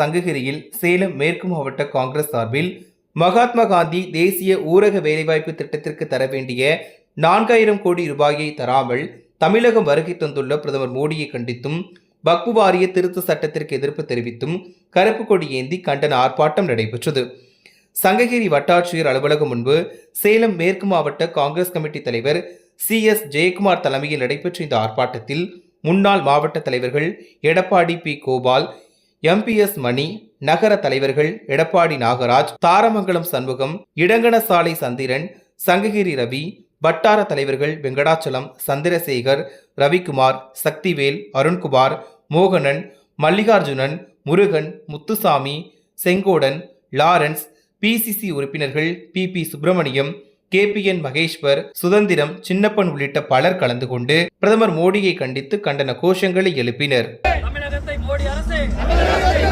சங்ககிரியில் சேலம் மேற்கு மாவட்ட காங்கிரஸ் சார்பில் மகாத்மா காந்தி தேசிய ஊரக வேலைவாய்ப்பு திட்டத்திற்கு தர வேண்டிய நான்காயிரம் கோடி ரூபாயை தராமல் தமிழகம் வருகை தந்துள்ள பிரதமர் மோடியை கண்டித்தும் வக்பு வாரிய திருத்த சட்டத்திற்கு எதிர்ப்பு தெரிவித்தும் கருப்பு கொடி ஏந்தி கண்டன ஆர்ப்பாட்டம் நடைபெற்றது. சங்ககிரி வட்டாட்சியர் அலுவலகம் முன்பு சேலம் மேற்கு மாவட்ட காங்கிரஸ் கமிட்டி தலைவர் சி எஸ் ஜெயக்குமார் தலைமையில் நடைபெற்ற இந்த ஆர்ப்பாட்டத்தில் முன்னாள் மாவட்ட தலைவர்கள் எடப்பாடி பி கோபால் எம்பிஎஸ் மணி நகர தலைவர்கள் எடப்பாடி நாகராஜ் தாரமங்கலம் சண்முகம் இடங்கணசாலை சந்திரன் சங்ககிரி ரவி வட்டார தலைவர்கள் வெங்கடாச்சலம் சந்திரசேகர் ரவிக்குமார் சக்திவேல் அருண்குமார் மோகனன் மல்லிகார்ஜுனன் முருகன் முத்துசாமி செங்கோடன் லாரன்ஸ் பிசிசி உறுப்பினர்கள் P P Subramaniam KPN Maheswar Suthanthiram Chinnappan உள்ளிட்ட பலர் கலந்து கொண்டு பிரதமர் மோடியை கண்டித்து கண்டன கோஷங்களை எழுப்பினர். தமிழகத்தை மோடி அரசு.